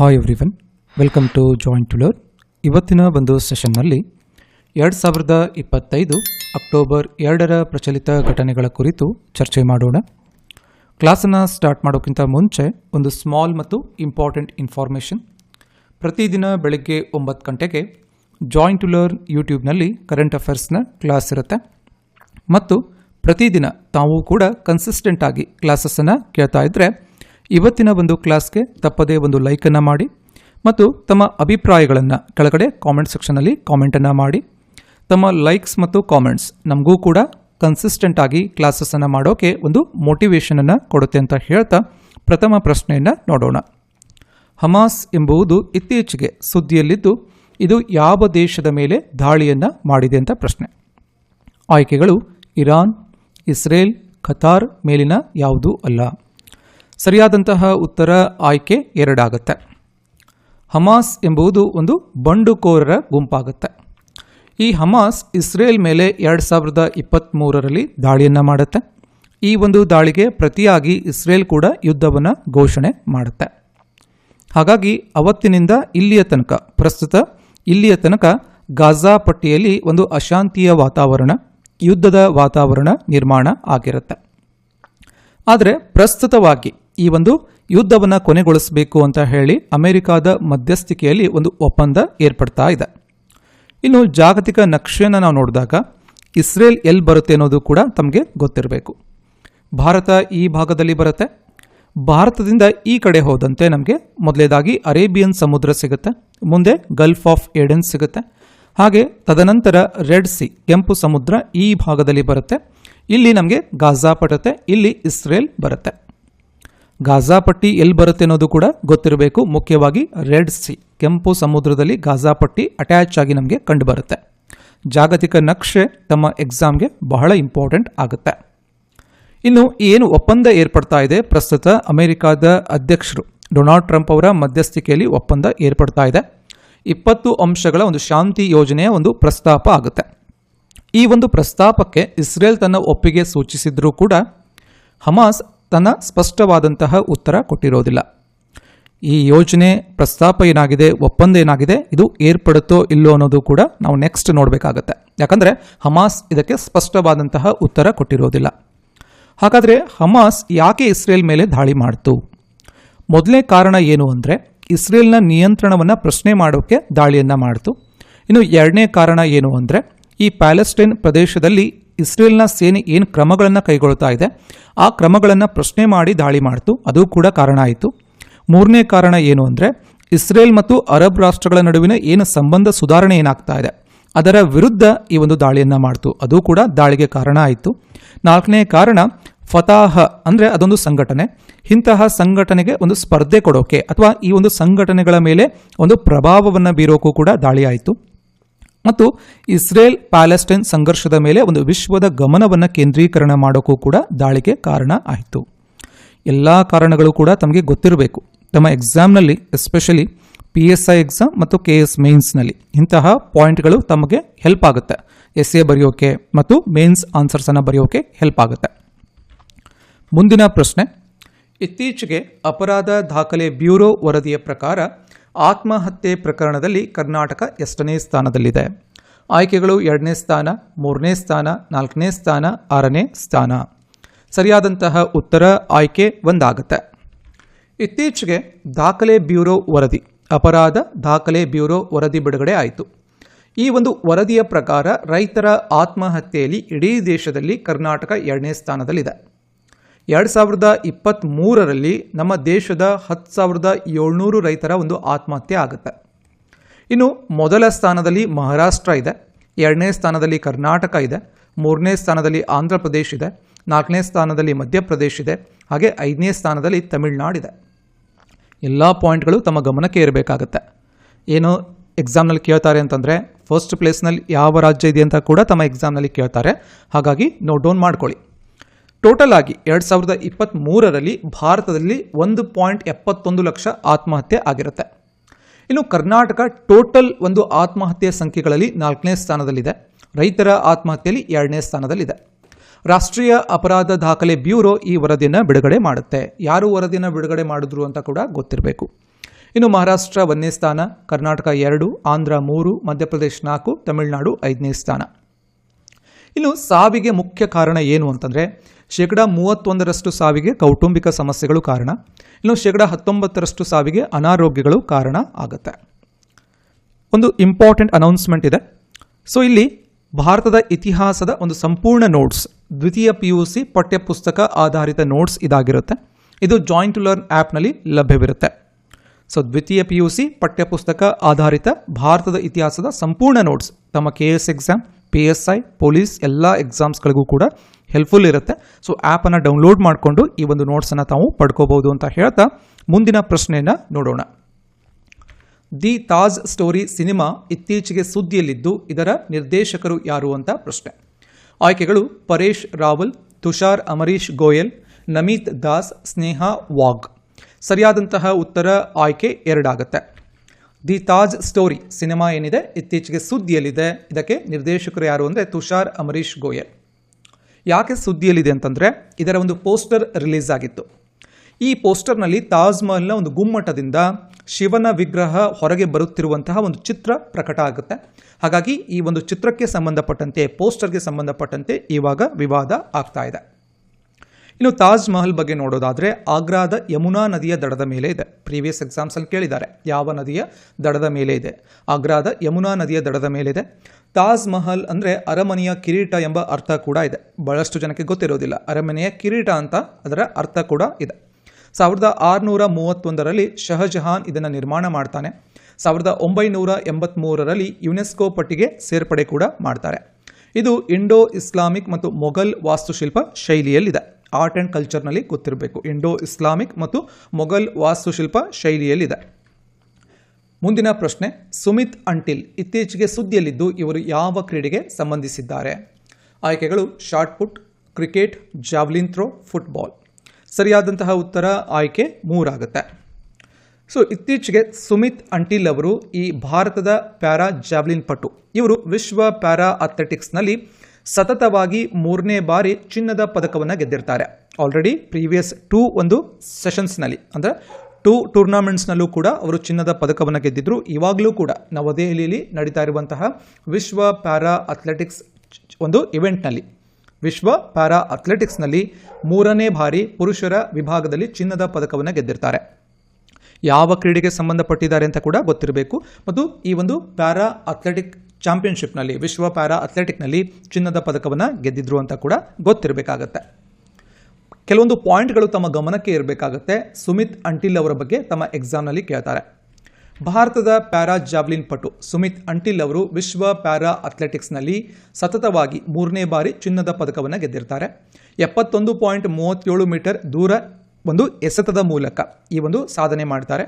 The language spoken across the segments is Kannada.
Hi everyone welcome to join to learn ಇವತ್ತಿನ ಒಂದು ಸೆಷನ್ನಲ್ಲಿ ಎರಡು ಸಾವಿರದ ಇಪ್ಪತ್ತೈದು ಅಕ್ಟೋಬರ್ ಎರಡರ ಪ್ರಚಲಿತ ಘಟನೆಗಳ ಕುರಿತು ಚರ್ಚೆ ಮಾಡೋಣ. ಕ್ಲಾಸನ್ನು ಸ್ಟಾರ್ಟ್ ಮಾಡೋಕ್ಕಿಂತ ಮುಂಚೆ ಒಂದು ಸ್ಮಾಲ್ ಮತ್ತು ಇಂಪಾರ್ಟೆಂಟ್ ಇನ್ಫಾರ್ಮೇಷನ್ ಪ್ರತಿದಿನ ಬೆಳಗ್ಗೆ ಒಂಬತ್ತು ಗಂಟೆಗೆ ಜಾಯಿಂಟ್ ಟು ಲರ್ನ್ ಯೂಟ್ಯೂಬ್ನಲ್ಲಿ ಕರೆಂಟ್ ಅಫೇರ್ಸ್ನ ಕ್ಲಾಸ್ ಇರುತ್ತೆ. ಮತ್ತು ಪ್ರತಿದಿನ ತಾವು ಕೂಡ ಕನ್ಸಿಸ್ಟೆಂಟ್ ಆಗಿ ಕ್ಲಾಸಸ್ಸನ್ನು ಕೇಳ್ತಾ ಇದ್ದರೆ ಇವತ್ತಿನ ಒಂದು ಕ್ಲಾಸ್ಗೆ ತಪ್ಪದೇ ಒಂದು ಲೈಕನ್ನು ಮಾಡಿ ಮತ್ತು ತಮ್ಮ ಅಭಿಪ್ರಾಯಗಳನ್ನು ಕೆಳಗಡೆ ಕಾಮೆಂಟ್ ಸೆಕ್ಷನಲ್ಲಿ ಕಾಮೆಂಟನ್ನು ಮಾಡಿ. ತಮ್ಮ ಲೈಕ್ಸ್ ಮತ್ತು ಕಾಮೆಂಟ್ಸ್ ನಮಗೂ ಕೂಡ ಕನ್ಸಿಸ್ಟೆಂಟ್ ಆಗಿ ಕ್ಲಾಸಸ್ಸನ್ನು ಮಾಡೋಕ್ಕೆ ಒಂದು ಮೋಟಿವೇಶನನ್ನು ಕೊಡುತ್ತೆ ಅಂತ ಹೇಳ್ತಾ ಪ್ರಥಮ ಪ್ರಶ್ನೆಯನ್ನು ನೋಡೋಣ. ಹಮಾಸ್ ಎಂಬುದು ಇತ್ತೀಚೆಗೆ ಸುದ್ದಿಯಲ್ಲಿದ್ದು ಇದು ಯಾವ ದೇಶದ ಮೇಲೆ ದಾಳಿಯನ್ನು ಮಾಡಿದೆ ಅಂತ ಪ್ರಶ್ನೆ. ಆಯ್ಕೆಗಳು ಇರಾನ್, ಇಸ್ರೇಲ್, ಖತಾರ್ ಮೇಲಿನ ಯಾವುದೂ ಅಲ್ಲ. ಸರಿಯಾದಂತಹ ಉತ್ತರ ಆಯ್ಕೆ ಎರಡಾಗುತ್ತೆ. ಹಮಾಸ್ ಎಂಬುದು ಒಂದು ಬಂಡುಕೋರರ ಗುಂಪಾಗುತ್ತೆ. ಈ ಹಮಾಸ್ ಇಸ್ರೇಲ್ ಮೇಲೆ ಎರಡು ಸಾವಿರದ ಇಪ್ಪತ್ತ್ಮೂರರಲ್ಲಿ ದಾಳಿಯನ್ನು ಮಾಡುತ್ತೆ. ಈ ಒಂದು ದಾಳಿಗೆ ಪ್ರತಿಯಾಗಿ ಇಸ್ರೇಲ್ ಕೂಡ ಯುದ್ಧವನ್ನು ಘೋಷಣೆ ಮಾಡುತ್ತೆ. ಹಾಗಾಗಿ ಅವತ್ತಿನಿಂದ ಇಲ್ಲಿಯ ತನಕ, ಪ್ರಸ್ತುತ ಇಲ್ಲಿಯ ತನಕ ಗಾಜಾ ಪಟ್ಟಿಯಲ್ಲಿ ಒಂದು ಅಶಾಂತಿಯ ವಾತಾವರಣ, ಯುದ್ಧದ ವಾತಾವರಣ ನಿರ್ಮಾಣ ಆಗಿರುತ್ತೆ. ಆದರೆ ಪ್ರಸ್ತುತವಾಗಿ ಈ ಒಂದು ಯುದ್ಧವನ್ನು ಕೊನೆಗೊಳಿಸಬೇಕು ಅಂತ ಹೇಳಿ ಅಮೆರಿಕಾದ ಮಧ್ಯಸ್ಥಿಕೆಯಲ್ಲಿ ಒಂದು ಒಪ್ಪಂದ ಏರ್ಪಡ್ತಾ ಇದೆ. ಇನ್ನು ಜಾಗತಿಕ ನಕ್ಷೆಯನ್ನು ನಾವು ನೋಡಿದಾಗ ಇಸ್ರೇಲ್ ಎಲ್ಲಿ ಬರುತ್ತೆ ಅನ್ನೋದು ಕೂಡ ತಮಗೆ ಗೊತ್ತಿರಬೇಕು. ಭಾರತ ಈ ಭಾಗದಲ್ಲಿ ಬರುತ್ತೆ. ಭಾರತದಿಂದ ಈ ಕಡೆ ಹೋದಂತೆ ನಮಗೆ ಮೊದಲೇದಾಗಿ ಅರೇಬಿಯನ್ ಸಮುದ್ರ ಸಿಗುತ್ತೆ. ಮುಂದೆ ಗಲ್ಫ್ ಆಫ್ ಏಡೆನ್ ಸಿಗುತ್ತೆ. ಹಾಗೆ ತದನಂತರ ರೆಡ್ ಸಿ, ಕೆಂಪು ಸಮುದ್ರ ಈ ಭಾಗದಲ್ಲಿ ಬರುತ್ತೆ. ಇಲ್ಲಿ ನಮಗೆ ಗಾಜಾ ಪಟತೆ ಇಲ್ಲಿ ಇಸ್ರೇಲ್ ಬರುತ್ತೆ. ಗಾಜಾ ಪಟ್ಟಿ ಎಲ್ಲಿ ಬರುತ್ತೆ ಅನ್ನೋದು ಕೂಡ ಗೊತ್ತಿರಬೇಕು. ಮುಖ್ಯವಾಗಿ ರೆಡ್ ಸಿ ಕೆಂಪು ಸಮುದ್ರದಲ್ಲಿ ಗಾಜಾ ಪಟ್ಟಿ ಅಟ್ಯಾಚ್ ಆಗಿ ನಮಗೆ ಕಂಡುಬರುತ್ತೆ. ಜಾಗತಿಕ ನಕ್ಷೆ ತಮ್ಮ ಎಕ್ಸಾಮ್ಗೆ ಬಹಳ ಇಂಪಾರ್ಟೆಂಟ್ ಆಗುತ್ತೆ. ಇನ್ನು ಏನು ಒಪ್ಪಂದ ಏರ್ಪಡ್ತಾ ಇದೆ? ಪ್ರಸ್ತುತ ಅಮೆರಿಕಾದ ಅಧ್ಯಕ್ಷರು ಡೊನಾಲ್ಡ್ ಟ್ರಂಪ್ ಅವರ ಮಧ್ಯಸ್ಥಿಕೆಯಲ್ಲಿ ಒಪ್ಪಂದ ಏರ್ಪಡ್ತಾ ಇದೆ. ಇಪ್ಪತ್ತು ಅಂಶಗಳ ಒಂದು ಶಾಂತಿ ಯೋಜನೆಯ ಒಂದು ಪ್ರಸ್ತಾಪ ಆಗುತ್ತೆ. ಈ ಒಂದು ಪ್ರಸ್ತಾಪಕ್ಕೆ ಇಸ್ರೇಲ್ ತನ್ನ ಒಪ್ಪಿಗೆ ಸೂಚಿಸಿದ್ರೂ ಕೂಡ ಹಮಾಸ್ ತನ್ನ ಸ್ಪಷ್ಟವಾದಂತಹ ಉತ್ತರ ಕೊಟ್ಟಿರೋದಿಲ್ಲ. ಈ ಯೋಜನೆ ಪ್ರಸ್ತಾಪ ಏನಾಗಿದೆ ಒಪ್ಪಂದ ಏನಾಗಿದೆ ಇದು ಏರ್ಪಡುತ್ತೋ ಇಲ್ಲೋ ಅನ್ನೋದು ಕೂಡ ನಾವು ನೆಕ್ಸ್ಟ್ ನೋಡಬೇಕಾಗತ್ತೆ. ಯಾಕಂದರೆ ಹಮಾಸ್ ಇದಕ್ಕೆ ಸ್ಪಷ್ಟವಾದಂತಹ ಉತ್ತರ ಕೊಟ್ಟಿರೋದಿಲ್ಲ. ಹಾಗಾದರೆ ಹಮಾಸ್ ಯಾಕೆ ಇಸ್ರೇಲ್ ಮೇಲೆ ದಾಳಿ ಮಾಡ್ತು? ಮೊದಲನೇ ಕಾರಣ ಏನು ಅಂದರೆ ಇಸ್ರೇಲ್ನ ನಿಯಂತ್ರಣವನ್ನು ಪ್ರಶ್ನೆ ಮಾಡೋಕ್ಕೆ ದಾಳಿಯನ್ನು ಮಾಡ್ತು. ಇನ್ನು ಎರಡನೇ ಕಾರಣ ಏನು ಅಂದರೆ ಈ ಪ್ಯಾಲೆಸ್ಟೈನ್ ಪ್ರದೇಶದಲ್ಲಿ ಇಸ್ರೇಲ್ನ ಸೇನೆ ಏನು ಕ್ರಮಗಳನ್ನು ಕೈಗೊಳ್ತಾ ಇದೆ, ಆ ಕ್ರಮಗಳನ್ನು ಪ್ರಶ್ನೆ ಮಾಡಿ ದಾಳಿ ಮಾಡಿತು. ಅದು ಕೂಡ ಕಾರಣ ಆಯಿತು. ಮೂರನೇ ಕಾರಣ ಏನು ಅಂದರೆ, ಇಸ್ರೇಲ್ ಮತ್ತು ಅರಬ್ ರಾಷ್ಟ್ರಗಳ ನಡುವಿನ ಏನು ಸಂಬಂಧ ಸುಧಾರಣೆ ಏನಾಗ್ತಾ ಇದೆ, ಅದರ ವಿರುದ್ಧ ಈ ಒಂದು ದಾಳಿಯನ್ನು ಮಾಡ್ತು. ಅದು ಕೂಡ ದಾಳಿಗೆ ಕಾರಣ ಆಯಿತು. ನಾಲ್ಕನೇ ಕಾರಣ, ಫತಾಹ ಅಂದರೆ ಅದೊಂದು ಸಂಘಟನೆ. ಇಂತಹ ಸಂಘಟನೆಗೆ ಒಂದು ಸ್ಪರ್ಧೆ ಕೊಡೋಕೆ ಅಥವಾ ಈ ಒಂದು ಸಂಘಟನೆಗಳ ಮೇಲೆ ಒಂದು ಪ್ರಭಾವವನ್ನು ಬೀರೋಕ್ಕೂ ಕೂಡ ದಾಳಿ ಆಯಿತು. ಮತ್ತು ಇಸ್ರೇಲ್ ಪ್ಯಾಲೆಸ್ಟೈನ್ ಸಂಘರ್ಷದ ಮೇಲೆ ಒಂದು ವಿಶ್ವದ ಗಮನವನ್ನು ಕೇಂದ್ರೀಕರಣ ಮಾಡೋಕ್ಕೂ ಕೂಡ ದಾಳಿಗೆ ಕಾರಣ ಆಯಿತು. ಎಲ್ಲ ಕಾರಣಗಳು ಕೂಡ ತಮಗೆ ಗೊತ್ತಿರಬೇಕು. ತಮ್ಮ ಎಕ್ಸಾಮ್ನಲ್ಲಿ especially P S I exam ಮತ್ತು ಕೆ ಎಸ್ ಮೇನ್ಸ್ನಲ್ಲಿ ಇಂತಹ ಪಾಯಿಂಟ್ಗಳು ತಮಗೆ ಹೆಲ್ಪ್ ಆಗುತ್ತೆ. ಎಸ್ ಎ ಬರೆಯೋಕೆ ಮತ್ತು ಮೇನ್ಸ್ ಆನ್ಸರ್ಸನ್ನು ಬರೆಯೋಕೆ ಹೆಲ್ಪ್ ಆಗುತ್ತೆ. ಮುಂದಿನ ಪ್ರಶ್ನೆ, ಇತ್ತೀಚೆಗೆ ಅಪರಾಧ ದಾಖಲೆ ಬ್ಯೂರೋ ವರದಿಯ ಪ್ರಕಾರ ಆತ್ಮಹತ್ಯೆ ಪ್ರಕರಣದಲ್ಲಿ ಕರ್ನಾಟಕ ಎಷ್ಟನೇ ಸ್ಥಾನದಲ್ಲಿದೆ? ಆಯ್ಕೆಗಳು ಎರಡನೇ ಸ್ಥಾನ, ಮೂರನೇ ಸ್ಥಾನ, ನಾಲ್ಕನೇ ಸ್ಥಾನ, ಆರನೇ ಸ್ಥಾನ. ಸರಿಯಾದಂತಹ ಉತ್ತರ ಆಯ್ಕೆ ಒಂದಾಗುತ್ತೆ. ಇತ್ತೀಚೆಗೆ ದಾಖಲೆ ಬ್ಯೂರೋ ವರದಿ, ಅಪರಾಧ ದಾಖಲೆ ಬ್ಯೂರೋ ವರದಿ ಬಿಡುಗಡೆ ಆಯಿತು. ಈ ಒಂದು ವರದಿಯ ಪ್ರಕಾರ ರೈತರ ಆತ್ಮಹತ್ಯೆಯಲ್ಲಿ ಇಡೀ ದೇಶದಲ್ಲಿ ಕರ್ನಾಟಕ ಎರಡನೇ ಸ್ಥಾನದಲ್ಲಿದೆ. ಎರಡು ಸಾವಿರದ ಇಪ್ಪತ್ತ್ಮೂರರಲ್ಲಿ ನಮ್ಮ ದೇಶದ ಹತ್ತು ಸಾವಿರದ ಏಳ್ನೂರು ರೈತರ ಒಂದು ಆತ್ಮಹತ್ಯೆ ಆಗುತ್ತೆ. ಇನ್ನು ಮೊದಲ ಸ್ಥಾನದಲ್ಲಿ ಮಹಾರಾಷ್ಟ್ರ ಇದೆ, ಎರಡನೇ ಸ್ಥಾನದಲ್ಲಿ ಕರ್ನಾಟಕ ಇದೆ, ಮೂರನೇ ಸ್ಥಾನದಲ್ಲಿ ಆಂಧ್ರ ಪ್ರದೇಶ್ ಇದೆ, ನಾಲ್ಕನೇ ಸ್ಥಾನದಲ್ಲಿ ಮಧ್ಯಪ್ರದೇಶ್ ಇದೆ, ಹಾಗೆ ಐದನೇ ಸ್ಥಾನದಲ್ಲಿ ತಮಿಳುನಾಡಿದೆ ಎಲ್ಲ ಪಾಯಿಂಟ್ಗಳು ತಮ್ಮ ಗಮನಕ್ಕೆ ಇರಬೇಕಾಗತ್ತೆ ಏನು ಎಕ್ಸಾಮ್ನಲ್ಲಿ ಕೇಳ್ತಾರೆ ಅಂತಂದರೆ ಫಸ್ಟ್ ಪ್ಲೇಸ್ನಲ್ಲಿ ಯಾವ ರಾಜ್ಯ ಇದೆ ಅಂತ ಕೂಡ ತಮ್ಮ ಎಕ್ಸಾಮ್ನಲ್ಲಿ ಕೇಳ್ತಾರೆ. ಹಾಗಾಗಿ ನೋಟ್ ಡೌನ್ ಮಾಡ್ಕೊಳ್ಳಿ. ಟೋಟಲ್ ಆಗಿ ಎರಡು ಸಾವಿರದ ಇಪ್ಪತ್ತ್ಮೂರರಲ್ಲಿ ಭಾರತದಲ್ಲಿ ಒಂದು ಪಾಯಿಂಟ್ ಎಪ್ಪತ್ತೊಂದು ಲಕ್ಷ ಆತ್ಮಹತ್ಯೆ ಆಗಿರುತ್ತೆ. ಇನ್ನು ಕರ್ನಾಟಕ ಟೋಟಲ್ ಒಂದು ಆತ್ಮಹತ್ಯೆ ಸಂಖ್ಯೆಗಳಲ್ಲಿ ನಾಲ್ಕನೇ ಸ್ಥಾನದಲ್ಲಿದೆ. ರೈತರ ಆತ್ಮಹತ್ಯೆಯಲ್ಲಿ ಎರಡನೇ ಸ್ಥಾನದಲ್ಲಿದೆ. ರಾಷ್ಟ್ರೀಯ ಅಪರಾಧ ದಾಖಲೆ ಬ್ಯೂರೋ ಈ ವರದಿಯನ್ನು ಬಿಡುಗಡೆ ಮಾಡುತ್ತೆ. ಯಾರು ವರದಿಯನ್ನು ಬಿಡುಗಡೆ ಮಾಡಿದ್ರು ಅಂತ ಕೂಡ ಗೊತ್ತಿರಬೇಕು. ಇನ್ನು ಮಹಾರಾಷ್ಟ್ರ ಒಂದನೇ ಸ್ಥಾನ, ಕರ್ನಾಟಕ ಎರಡು, ಆಂಧ್ರ ಮೂರು, ಮಧ್ಯಪ್ರದೇಶ ನಾಲ್ಕು, ತಮಿಳುನಾಡು ಐದನೇ ಸ್ಥಾನ. ಇನ್ನು ಸಾವಿಗೆ ಮುಖ್ಯ ಕಾರಣ ಏನು ಅಂತಂದರೆ ಶೇಕಡ ಮೂವತ್ತೊಂದರಷ್ಟು ಸಾವಿಗೆ ಕೌಟುಂಬಿಕ ಸಮಸ್ಯೆಗಳು ಕಾರಣ. ಇನ್ನು ಶೇಕಡ ಹತ್ತೊಂಬತ್ತರಷ್ಟು ಸಾವಿಗೆ ಅನಾರೋಗ್ಯಗಳು ಕಾರಣ ಆಗುತ್ತೆ. ಒಂದು ಇಂಪಾರ್ಟೆಂಟ್ ಅನೌನ್ಸ್ಮೆಂಟ್ ಇದೆ. ಸೊ ಇಲ್ಲಿ ಭಾರತದ ಇತಿಹಾಸದ ಒಂದು ಸಂಪೂರ್ಣ ನೋಟ್ಸ್ ದ್ವಿತೀಯ ಪಿ ಯು ಸಿ ಪಠ್ಯಪುಸ್ತಕ ಆಧಾರಿತ ನೋಟ್ಸ್ ಇದಾಗಿರುತ್ತೆ. ಇದು ಜಾಯಿಂಟ್ ಟು ಲರ್ನ್ ಆ್ಯಪ್ನಲ್ಲಿ ಲಭ್ಯವಿರುತ್ತೆ. ಸೊ ದ್ವಿತೀಯ ಪಿ ಯು ಸಿ ಪಠ್ಯಪುಸ್ತಕ ಆಧಾರಿತ ಭಾರತದ ಇತಿಹಾಸದ ಸಂಪೂರ್ಣ ನೋಟ್ಸ್ ತಮ್ಮ K S exam P S I police ಎಲ್ಲ ಎಕ್ಸಾಮ್ಸ್ಗಳಿಗೂ ಕೂಡ ಹೆಲ್ಪ್ಫುಲ್ ಇರುತ್ತೆ. ಸೊ ಆ್ಯಪನ್ನು ಡೌನ್ಲೋಡ್ ಮಾಡಿಕೊಂಡು ಈ ಒಂದು ನೋಟ್ಸನ್ನು ತಾವು ಪಡ್ಕೋಬೋದು ಅಂತ ಹೇಳ್ತಾ ಮುಂದಿನ ಪ್ರಶ್ನೆಯನ್ನು ನೋಡೋಣ. ದಿ ತಾಜ್ ಸ್ಟೋರಿ ಸಿನಿಮಾ ಇತ್ತೀಚೆಗೆ ಸುದ್ದಿಯಲ್ಲಿದ್ದು ಇದರ ನಿರ್ದೇಶಕರು ಯಾರು ಅಂತ ಪ್ರಶ್ನೆ. ಆಯ್ಕೆಗಳು ಪರೇಶ್ ರಾವಲ್, ತುಷಾರ್ ಅಮರೀಶ್ ಗೋಯಲ್, ನಮಿತ್ ದಾಸ್, ಸ್ನೇಹಾ ವಾಗ್. ಸರಿಯಾದಂತಹ ಉತ್ತರ ಆಯ್ಕೆ ಎರಡಾಗುತ್ತೆ. ದಿ ತಾಜ್ ಸ್ಟೋರಿ ಸಿನಿಮಾ ಏನಿದೆ? ಇತ್ತೀಚೆಗೆ ಸುದ್ದಿಯಲ್ಲಿದೆ. ಇದಕ್ಕೆ ನಿರ್ದೇಶಕರು ಯಾರು ಅಂದರೆ ತುಷಾರ್ ಅಮರೀಶ್ ಗೋಯಲ್. ಯಾಕೆ ಸುದ್ದಿಯಲ್ಲಿದೆ ಅಂತಂದರೆ ಇದರ ಒಂದು ಪೋಸ್ಟರ್ ರಿಲೀಸ್ ಆಗಿತ್ತು. ಈ ಪೋಸ್ಟರ್ನಲ್ಲಿ ತಾಜ್ ಮಹಲ್ನ ಒಂದು ಗುಮ್ಮಟದಿಂದ ಶಿವನ ವಿಗ್ರಹ ಹೊರಗೆ ಬರುತ್ತಿರುವಂತಹ ಒಂದು ಚಿತ್ರ ಪ್ರಕಟ ಆಗುತ್ತೆ. ಹಾಗಾಗಿ ಈ ಒಂದು ಚಿತ್ರಕ್ಕೆ ಸಂಬಂಧಪಟ್ಟಂತೆ, ಪೋಸ್ಟರ್ಗೆ ಸಂಬಂಧಪಟ್ಟಂತೆ ಇವಾಗ ವಿವಾದ ಆಗ್ತಾ ಇದೆ. ಇನ್ನು ತಾಜ್ ಮಹಲ್ ಬಗ್ಗೆ ನೋಡೋದಾದರೆ ಆಗ್ರಾದ ಯಮುನಾ ನದಿಯ ದಡದ ಮೇಲೆ ಇದೆ. ಪ್ರೀವಿಯಸ್ ಎಕ್ಸಾಮ್ಸಲ್ಲಿ ಕೇಳಿದ್ದಾರೆ. ಯಾವ ನದಿಯ ದಡದ ಮೇಲೆ ಇದೆ? ಆಗ್ರಾದ ಯಮುನಾ ನದಿಯ ದಡದ ಮೇಲೆ ಇದೆ. ತಾಜ್ ಮಹಲ್ ಅಂದರೆ ಅರಮನೆಯ ಕಿರೀಟ ಎಂಬ ಅರ್ಥ ಕೂಡ ಇದೆ. ಬಹಳಷ್ಟು ಜನಕ್ಕೆ ಗೊತ್ತಿರೋದಿಲ್ಲ. ಅರಮನೆಯ ಕಿರೀಟ ಅಂತ ಅದರ ಅರ್ಥ ಕೂಡ ಇದೆ. ಸಾವಿರದ ಆರುನೂರ ಮೂವತ್ತೊಂದರಲ್ಲಿ ಶಹಜಹಾನ್ ಇದನ್ನು ನಿರ್ಮಾಣ ಮಾಡ್ತಾನೆ. ಸಾವಿರದ ಒಂಬೈನೂರ ಎಂಬತ್ತ್ಮೂರರಲ್ಲಿ ಯುನೆಸ್ಕೋ ಪಟ್ಟಿಗೆ ಸೇರ್ಪಡೆ ಕೂಡ ಮಾಡ್ತಾರೆ. ಇದು ಇಂಡೋ ಇಸ್ಲಾಮಿಕ್ ಮತ್ತು ಮೊಘಲ್ ವಾಸ್ತುಶಿಲ್ಪ ಶೈಲಿಯಲ್ಲಿದೆ. ಆರ್ಟ್ ಆ್ಯಂಡ್ ಕಲ್ಚರ್ನಲ್ಲಿ ಗೊತ್ತಿರಬೇಕು ಇಂಡೋ ಇಸ್ಲಾಮಿಕ್ ಮತ್ತು ಮೊಘಲ್ ವಾಸ್ತುಶಿಲ್ಪ ಶೈಲಿಯಲ್ಲಿದೆ. ಮುಂದಿನ ಪ್ರಶ್ನೆ ಸುಮಿತ್ ಅಂಟಿಲ್ ಇತ್ತೀಚೆಗೆ ಸುದ್ದಿಯಲ್ಲಿದ್ದು ಇವರು ಯಾವ ಕ್ರೀಡೆಗೆ ಸಂಬಂಧಿಸಿದ್ದಾರೆ? ಆಯ್ಕೆಗಳು shot put cricket javelin throw football ಸರಿಯಾದಂತಹ ಉತ್ತರ ಆಯ್ಕೆ ಮೂರಾಗುತ್ತೆ. ಸೊ ಇತ್ತೀಚೆಗೆ ಸುಮಿತ್ ಅಂಟಿಲ್ ಅವರು ಈ ಭಾರತದ ಪ್ಯಾರಾ ಜಾವ್ಲಿನ್ ಪಟು. ಇವರು ವಿಶ್ವ ಪ್ಯಾರಾ ಅಥ್ಲೆಟಿಕ್ಸ್ನಲ್ಲಿ ಸತತವಾಗಿ ಮೂರನೇ ಬಾರಿ ಚಿನ್ನದ ಪದಕವನ್ನು ಗೆದ್ದಿರ್ತಾರೆ. ಆಲ್ರೆಡಿ ಪ್ರೀವಿಯಸ್ ಟೂ ಒಂದು ಸೆಷನ್ಸ್ನಲ್ಲಿ ಅಂದರೆ ಟೂ ಟೂರ್ನಾಮೆಂಟ್ಸ್ನಲ್ಲೂ ಕೂಡ ಅವರು ಚಿನ್ನದ ಪದಕವನ್ನು ಗೆದ್ದಿದ್ರು. ಇವಾಗಲೂ ಕೂಡ ನವದೆಹಲಿಯಲ್ಲಿ ನಡೀತಾ ಇರುವಂತಹ ವಿಶ್ವ ಪ್ಯಾರಾ ಅಥ್ಲೆಟಿಕ್ಸ್ ಒಂದು ಇವೆಂಟ್ನಲ್ಲಿ ವಿಶ್ವ ಪ್ಯಾರಾ ಅಥ್ಲೆಟಿಕ್ಸ್ನಲ್ಲಿ ಮೂರನೇ ಬಾರಿ ಪುರುಷರ ವಿಭಾಗದಲ್ಲಿ ಚಿನ್ನದ ಪದಕವನ್ನು ಗೆದ್ದಿರ್ತಾರೆ. ಯಾವ ಕ್ರೀಡೆಗೆ ಸಂಬಂಧಪಟ್ಟಿದ್ದಾರೆ ಅಂತ ಕೂಡ ಗೊತ್ತಿರಬೇಕು. ಮತ್ತು ಈ ಒಂದು ಪ್ಯಾರಾ ಅಥ್ಲೆಟಿಕ್ ಚಾಂಪಿಯನ್ಶಿಪ್ನಲ್ಲಿ, ವಿಶ್ವ ಪ್ಯಾರಾ ಅಥ್ಲೆಟಿಕ್ನಲ್ಲಿ ಚಿನ್ನದ ಪದಕವನ್ನು ಗೆದ್ದಿದ್ರು ಅಂತ ಕೂಡ ಗೊತ್ತಿರಬೇಕಾಗತ್ತೆ. ಕೆಲವೊಂದು ಪಾಯಿಂಟ್ಗಳು ತಮ್ಮ ಗಮನಕ್ಕೆ ಇರಬೇಕಾಗತ್ತೆ. ಸುಮಿತ್ ಅಂಟಿಲ್ ಅವರ ಬಗ್ಗೆ ತಮ್ಮ ಎಕ್ಸಾಮ್ನಲ್ಲಿ ಕೇಳ್ತಾರೆ. ಭಾರತದ ಪ್ಯಾರಾ ಜಾವ್ಲಿನ್ ಪಟು ಸುಮಿತ್ ಅಂಟಿಲ್ ಅವರು ವಿಶ್ವ ಪ್ಯಾರಾ ಅಥ್ಲೆಟಿಕ್ಸ್ನಲ್ಲಿ ಸತತವಾಗಿ ಮೂರನೇ ಬಾರಿ ಚಿನ್ನದ ಪದಕವನ್ನು ಗೆದ್ದಿರ್ತಾರೆ. ಎಪ್ಪತ್ತೊಂದು ಪಾಯಿಂಟ್ ಮೂವತ್ತೇಳು ಮೀಟರ್ ದೂರ ಒಂದು ಎಸೆತದ ಮೂಲಕ ಈ ಒಂದು ಸಾಧನೆ ಮಾಡ್ತಾರೆ.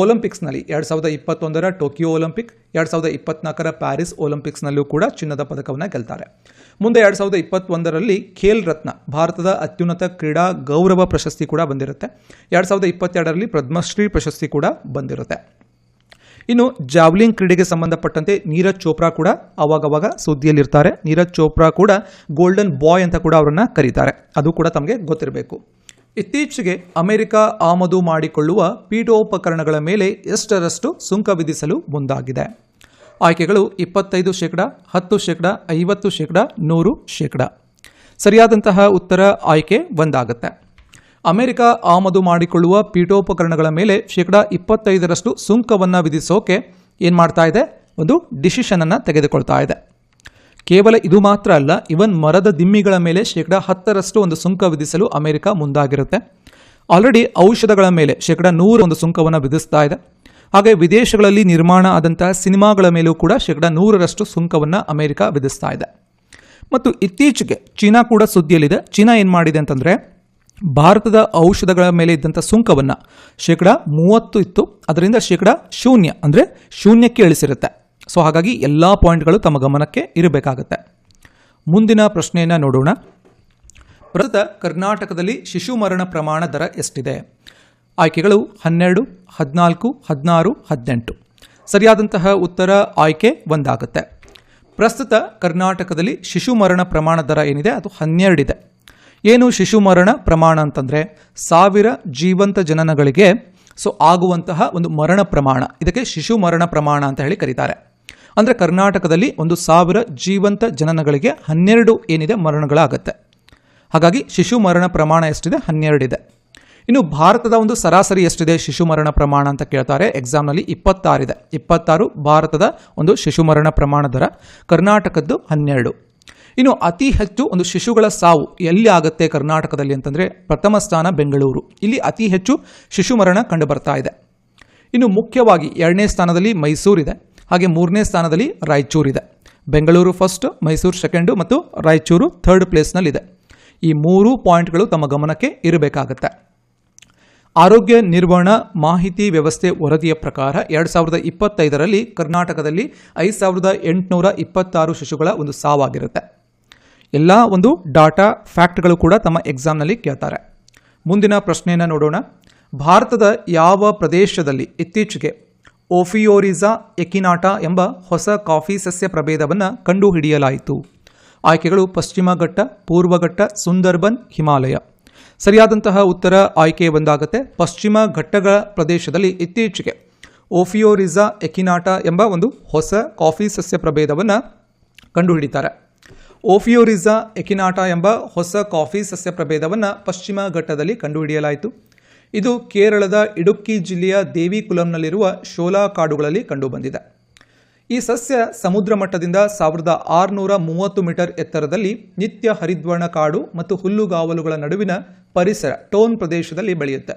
ಒಲಿಂಪಿಕ್ಸ್ನಲ್ಲಿ ಎರಡು ಸಾವಿರದ ಇಪ್ಪತ್ತೊಂದರ ಟೋಕಿಯೋ ಒಲಿಂಪಿಕ್ ಎರಡು ಸಾವಿರದ ಇಪ್ಪತ್ನಾಲ್ಕರ ಪ್ಯಾರಿಸ್ ಒಲಿಂಪಿಕ್ಸ್ನಲ್ಲೂ ಕೂಡ ಚಿನ್ನದ ಪದಕವನ್ನು ಗೆಲ್ತಾರೆ. ಮುಂದೆ ಎರಡು ಸಾವಿರದ ಇಪ್ಪತ್ತೊಂದರಲ್ಲಿ ಖೇಲ್ ರತ್ನ, ಭಾರತದ ಅತ್ಯುನ್ನತ ಕ್ರೀಡಾ ಗೌರವ ಪ್ರಶಸ್ತಿ ಕೂಡ ಬಂದಿರುತ್ತೆ. ಎರಡು ಸಾವಿರದ ಇಪ್ಪತ್ತೆರಡರಲ್ಲಿ ಪದ್ಮಶ್ರೀ ಪ್ರಶಸ್ತಿ ಕೂಡ ಬಂದಿರುತ್ತೆ. ಇನ್ನು ಜಾವ್ಲಿಂಗ್ ಕ್ರೀಡೆಗೆ ಸಂಬಂಧಪಟ್ಟಂತೆ ನೀರಜ್ ಚೋಪ್ರಾ ಕೂಡ ಅವಾಗವಾಗ ಸುದ್ದಿಯಲ್ಲಿರ್ತಾರೆ. ನೀರಜ್ ಚೋಪ್ರಾ ಕೂಡ ಗೋಲ್ಡನ್ ಬಾಯ್ ಅಂತ ಕೂಡ ಅವರನ್ನು ಕರೀತಾರೆ. ಅದು ಕೂಡ ತಮಗೆ ಗೊತ್ತಿರಬೇಕು. ಇತ್ತೀಚೆಗೆ ಅಮೆರಿಕ ಆಮದು ಮಾಡಿಕೊಳ್ಳುವ ಪೀಠೋಪಕರಣಗಳ ಮೇಲೆ ಎಷ್ಟರಷ್ಟು ಸುಂಕ ವಿಧಿಸಲು ಮುಂದಾಗಿದೆ. ಆಯ್ಕೆಗಳು ಇಪ್ಪತ್ತೈದು ಶೇಕಡ, ಹತ್ತು ಶೇಕಡ, ಐವತ್ತು ಶೇಕಡ, ನೂರು ಶೇಕಡ. ಸರಿಯಾದಂತಹ ಉತ್ತರ ಆಯ್ಕೆ ಒಂದಾಗುತ್ತೆ. ಅಮೆರಿಕ ಆಮದು ಮಾಡಿಕೊಳ್ಳುವ ಪೀಠೋಪಕರಣಗಳ ಮೇಲೆ ಶೇಕಡ ಇಪ್ಪತ್ತೈದರಷ್ಟು ಸುಂಕವನ್ನು ವಿಧಿಸೋಕೆ ಏನು ಮಾಡ್ತಾ ಇದೆ? ಒಂದು ಡಿಸಿಷನನ್ನು ತೆಗೆದುಕೊಳ್ತಾ ಇದೆ. ಕೇವಲ ಇದು ಮಾತ್ರ ಅಲ್ಲ, ಇವನ್ ಮರದ ದಿಮ್ಮಿಗಳ ಮೇಲೆ ಶೇಕಡ ಹತ್ತರಷ್ಟು ಒಂದು ಸುಂಕ ವಿಧಿಸಲು ಅಮೆರಿಕ ಮುಂದಾಗಿರುತ್ತೆ. ಆಲ್ರೆಡಿ ಔಷಧಗಳ ಮೇಲೆ ಶೇಕಡ ನೂರು ಒಂದು ಸುಂಕವನ್ನು ವಿಧಿಸ್ತಾ ಇದೆ. ಹಾಗೆ ವಿದೇಶಗಳಲ್ಲಿ ನಿರ್ಮಾಣ ಆದಂತಹ ಸಿನಿಮಾಗಳ ಮೇಲೂ ಕೂಡ ಶೇಕಡ ನೂರರಷ್ಟು ಸುಂಕವನ್ನು ಅಮೆರಿಕ ವಿಧಿಸ್ತಾ ಇದೆ. ಮತ್ತು ಇತ್ತೀಚೆಗೆ ಚೀನಾ ಕೂಡ ಸುದ್ದಿಯಲ್ಲಿದೆ. ಚೀನಾ ಏನು ಮಾಡಿದೆ ಅಂತಂದರೆ, ಭಾರತದ ಔಷಧಗಳ ಮೇಲೆ ಇದ್ದಂಥ ಸುಂಕವನ್ನು ಶೇಕಡ ಮೂವತ್ತು ಇತ್ತು. ಅದರಿಂದ ಶೇಕಡ ಶೂನ್ಯ, ಅಂದರೆ ಶೂನ್ಯಕ್ಕೆ ಇಳಿಸಿರುತ್ತೆ. ಸೊ ಹಾಗಾಗಿ ಎಲ್ಲ ಪಾಯಿಂಟ್ಗಳು ತಮ್ಮ ಗಮನಕ್ಕೆ ಇರಬೇಕಾಗತ್ತೆ. ಮುಂದಿನ ಪ್ರಶ್ನೆಯನ್ನು ನೋಡೋಣ. ಪ್ರಸ್ತುತ ಕರ್ನಾಟಕದಲ್ಲಿ ಶಿಶು ಮರಣ ಪ್ರಮಾಣ ದರ ಎಷ್ಟಿದೆ? ಆಯ್ಕೆಗಳು ಹನ್ನೆರಡು, ಹದಿನಾಲ್ಕು, ಹದಿನಾರು, ಹದಿನೆಂಟು. ಸರಿಯಾದಂತಹ ಉತ್ತರ ಆಯ್ಕೆ ಒಂದಾಗುತ್ತೆ. ಪ್ರಸ್ತುತ ಕರ್ನಾಟಕದಲ್ಲಿ ಶಿಶು ಮರಣ ಪ್ರಮಾಣ ದರ ಏನಿದೆ? ಅದು ಹನ್ನೆರಡಿದೆ. ಏನು ಶಿಶು ಮರಣ ಪ್ರಮಾಣ ಅಂತಂದರೆ ಸಾವಿರ ಜೀವಂತ ಜನನಗಳಿಗೆ ಸೊ, ಆಗುವಂತಹ ಒಂದು ಮರಣ ಪ್ರಮಾಣ. ಇದಕ್ಕೆ ಶಿಶು ಮರಣ ಪ್ರಮಾಣ ಅಂತ ಹೇಳಿ ಕರೀತಾರೆ. ಅಂದರೆ ಕರ್ನಾಟಕದಲ್ಲಿ ಒಂದು ಸಾವಿರ ಜೀವಂತ ಜನನಗಳಿಗೆ ಹನ್ನೆರಡು ಏನಿದೆ ಮರಣಗಳಾಗತ್ತೆ. ಹಾಗಾಗಿ ಶಿಶು ಮರಣ ಪ್ರಮಾಣ ಎಷ್ಟಿದೆ? ಹನ್ನೆರಡಿದೆ. ಇನ್ನು ಭಾರತದ ಒಂದು ಸರಾಸರಿ ಎಷ್ಟಿದೆ ಶಿಶು ಮರಣ ಪ್ರಮಾಣ ಅಂತ ಕೇಳ್ತಾರೆ? ಎಕ್ಸಾಮ್ನಲ್ಲಿ ಇಪ್ಪತ್ತಾರಿದೆ. ಇಪ್ಪತ್ತಾರು ಭಾರತದ ಒಂದು ಶಿಶು ಮರಣ ಪ್ರಮಾಣ ದರ, ಕರ್ನಾಟಕದ್ದು ಹನ್ನೆರಡು. ಇನ್ನು ಅತಿ ಹೆಚ್ಚು ಒಂದು ಶಿಶುಗಳ ಸಾವು ಎಲ್ಲಿ ಆಗುತ್ತೆ ಕರ್ನಾಟಕದಲ್ಲಿ ಅಂತಂದರೆ ಪ್ರಥಮ ಸ್ಥಾನ ಬೆಂಗಳೂರು. ಇಲ್ಲಿ ಅತಿ ಹೆಚ್ಚು ಶಿಶು ಮರಣ ಕಂಡು ಬರ್ತಾ ಇದೆ. ಇನ್ನು ಮುಖ್ಯವಾಗಿ ಎರಡನೇ ಸ್ಥಾನದಲ್ಲಿ ಮೈಸೂರಿದೆ. ಹಾಗೆ ಮೂರನೇ ಸ್ಥಾನದಲ್ಲಿ ರಾಯಚೂರಿದೆ. ಬೆಂಗಳೂರು ಫಸ್ಟ್ ಮೈಸೂರು ಸೆಕೆಂಡು ಮತ್ತು ರಾಯಚೂರು ಥರ್ಡ್ ಪ್ಲೇಸ್ನಲ್ಲಿದೆ ಈ ಮೂರು ಪಾಯಿಂಟ್ಗಳು ತಮ್ಮ ಗಮನಕ್ಕೆ ಇರಬೇಕಾಗತ್ತೆ. ಆರೋಗ್ಯ ನಿರ್ವಹಣಾ ಮಾಹಿತಿ ವ್ಯವಸ್ಥೆ ವರದಿಯ ಪ್ರಕಾರ ಎರಡು ಸಾವಿರದ ಇಪ್ಪತ್ತೈದರಲ್ಲಿ ಕರ್ನಾಟಕದಲ್ಲಿ ಐದು ಸಾವಿರದ ಎಂಟುನೂರ ಇಪ್ಪತ್ತಾರು ಶಿಶುಗಳ ಒಂದು ಸಾವಾಗಿರುತ್ತೆ. ಎಲ್ಲ ಒಂದು ಡಾಟಾ ಫ್ಯಾಕ್ಟ್ಗಳು ಕೂಡ ತಮ್ಮ ಎಕ್ಸಾಮ್ನಲ್ಲಿ ಕೇಳ್ತಾರೆ. ಮುಂದಿನ ಪ್ರಶ್ನೆಯನ್ನು ನೋಡೋಣ. ಭಾರತದ ಯಾವ ಪ್ರದೇಶದಲ್ಲಿ ಇತ್ತೀಚೆಗೆ ಓಫಿಯೋರಿಸಾ ಎಕಿನಾಟಾ ಎಂಬ ಹೊಸ ಕಾಫಿ ಸಸ್ಯ ಪ್ರಭೇದವನ್ನು ಕಂಡುಹಿಡಿಯಲಾಯಿತು. ಆಯ್ಕೆಗಳು ಪಶ್ಚಿಮ ಘಟ್ಟ, ಪೂರ್ವ ಘಟ್ಟ, ಸುಂದರ್ಬನ್, ಹಿಮಾಲಯ. ಸರಿಯಾದಂತಹ ಉತ್ತರ ಆಯ್ಕೆ ಬಂದಾಗುತ್ತೆ ಪಶ್ಚಿಮ ಘಟ್ಟಗಳ ಪ್ರದೇಶದಲ್ಲಿ ಇತ್ತೀಚೆಗೆ. ಓಫಿಯೋರಿಸಾ ಎಕಿನಾಟ ಎಂಬ ಒಂದು ಹೊಸ ಕಾಫಿ ಸಸ್ಯ ಪ್ರಭೇದವನ್ನು ಕಂಡುಹಿಡಿತಾರೆ. ಓಫಿಯೋರಿಸಾ ಎಕಿನಾಟ ಎಂಬ ಹೊಸ ಕಾಫಿ ಸಸ್ಯ ಪ್ರಭೇದವನ್ನು ಪಶ್ಚಿಮ ಘಟ್ಟದಲ್ಲಿ ಕಂಡುಹಿಡಿಯಲಾಯಿತು. ಇದು ಕೇರಳದ ಇಡುಕ್ಕಿ ಜಿಲ್ಲೆಯ ದೇವಿಕುಲಂನಲ್ಲಿರುವ ಶೋಲಾ ಕಾಡುಗಳಲ್ಲಿ ಕಂಡುಬಂದಿದೆ. ಈ ಸಸ್ಯ ಸಮುದ್ರ ಮಟ್ಟದಿಂದ ಸಾವಿರದ ಆರುನೂರ ಮೂವತ್ತು ಮೀಟರ್ ಎತ್ತರದಲ್ಲಿ ನಿತ್ಯ ಹರಿದ್ವರ್ಣ ಕಾಡು ಮತ್ತು ಹುಲ್ಲುಗಾವಲುಗಳ ನಡುವಿನ ಪರಿಸರ ಟೋನ್ ಪ್ರದೇಶದಲ್ಲಿ ಬೆಳೆಯುತ್ತೆ.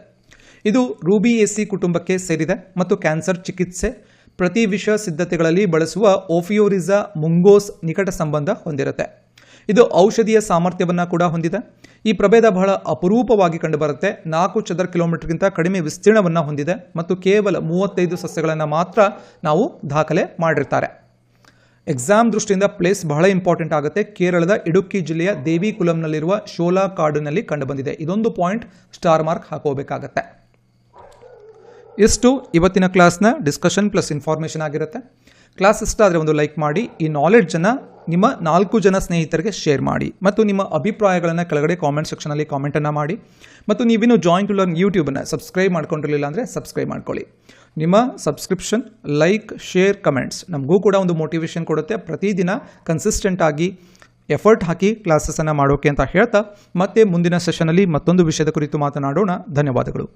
ಇದು ರೂಬಿಯೇಸಿ ಕುಟುಂಬಕ್ಕೆ ಸೇರಿದೆ ಮತ್ತು ಕ್ಯಾನ್ಸರ್ ಚಿಕಿತ್ಸೆ, ಪ್ರತಿ ವಿಷ ಸಿದ್ಧತೆಗಳಲ್ಲಿ ಬಳಸುವ ಓಫಿಯೋರಿಸಾ ಮುಂಗೋಸ್ ನಿಕಟ ಸಂಬಂಧ ಹೊಂದಿರುತ್ತೆ. ಇದು ಔಷಧೀಯ ಸಾಮರ್ಥ್ಯವನ್ನು ಕೂಡ ಹೊಂದಿದೆ. ಈ ಪ್ರಭೇದ ಬಹಳ ಅಪರೂಪವಾಗಿ ಕಂಡುಬರುತ್ತೆ. ನಾಲ್ಕು ಚದರ ಕಿಲೋಮೀಟರ್ಗಿಂತ ಕಡಿಮೆ ವಿಸ್ತೀರ್ಣವನ್ನು ಹೊಂದಿದೆ ಮತ್ತು ಕೇವಲ ಮೂವತ್ತೈದು ಸಸ್ಯಗಳನ್ನು ಮಾತ್ರ ನಾವು ದಾಖಲೆ ಮಾಡಿರ್ತಾರೆ. ಎಕ್ಸಾಮ್ ದೃಷ್ಟಿಯಿಂದ ಪ್ಲೇಸ್ ಬಹಳ ಇಂಪಾರ್ಟೆಂಟ್ ಆಗುತ್ತೆ. ಕೇರಳದ ಇಡುಕ್ಕಿ ಜಿಲ್ಲೆಯ ದೇವಿಕುಲಂನಲ್ಲಿರುವ ಶೋಲಾ ಕಾಡಿನಲ್ಲಿ ಕಂಡುಬಂದಿದೆ. ಇದೊಂದು ಪಾಯಿಂಟ್ ಸ್ಟಾರ್ ಮಾರ್ಕ್ ಹಾಕೋಬೇಕಾಗತ್ತೆ. ಇಷ್ಟು ಇವತ್ತಿನ ಕ್ಲಾಸ್ನ ಡಿಸ್ಕಷನ್ ಪ್ಲಸ್ ಇನ್ಫಾರ್ಮೇಷನ್ ಆಗಿರುತ್ತೆ. ಕ್ಲಾಸ್ ಇಷ್ಟ ಆದರೆ ಒಂದು ಲೈಕ್ ಮಾಡಿ. ಈ ನಾಲೆಡ್ಜನ್ನು ನಿಮ್ಮ ನಾಲ್ಕು ಜನ ಸ್ನೇಹಿತರಿಗೆ ಶೇರ್ ಮಾಡಿ ಮತ್ತು ನಿಮ್ಮ ಅಭಿಪ್ರಾಯಗಳನ್ನು ಕೆಳಗಡೆ ಕಾಮೆಂಟ್ ಸೆಕ್ಷನಲ್ಲಿ ಕಾಮೆಂಟನ್ನು ಮಾಡಿ ಮತ್ತು ನೀವಿನ್ನು ಜಾಯಿನ್ ಟು ಲರ್ನ್ ಯೂಟ್ಯೂಬನ್ನು ಸಬ್ಸ್ಕ್ರೈಬ್ ಮಾಡ್ಕೊಂಡಿರಲಿಲ್ಲ ಅಂದರೆ ಸಬ್ಸ್ಕ್ರೈಬ್ ಮಾಡ್ಕೊಳ್ಳಿ. ನಿಮ್ಮ ಸಬ್ಸ್ಕ್ರಿಪ್ಷನ್ ಲೈಕ್ ಶೇರ್ ಕಮೆಂಟ್ಸ್ ನಮಗೂ ಕೂಡ ಒಂದು ಮೋಟಿವೇಶನ್ ಕೊಡುತ್ತೆ. ಪ್ರತಿದಿನ ಕನ್ಸಿಸ್ಟೆಂಟ್ ಆಗಿ ಎಫರ್ಟ್ ಹಾಕಿ ಕ್ಲಾಸಸನ್ನು ಮಾಡೋಕೆ ಅಂತ ಹೇಳ್ತಾ ಮತ್ತೆ ಮುಂದಿನ ಸೆಷನಲ್ಲಿ ಮತ್ತೊಂದು ವಿಷಯದ ಕುರಿತು ಮಾತನಾಡೋಣ. ಧನ್ಯವಾದಗಳು.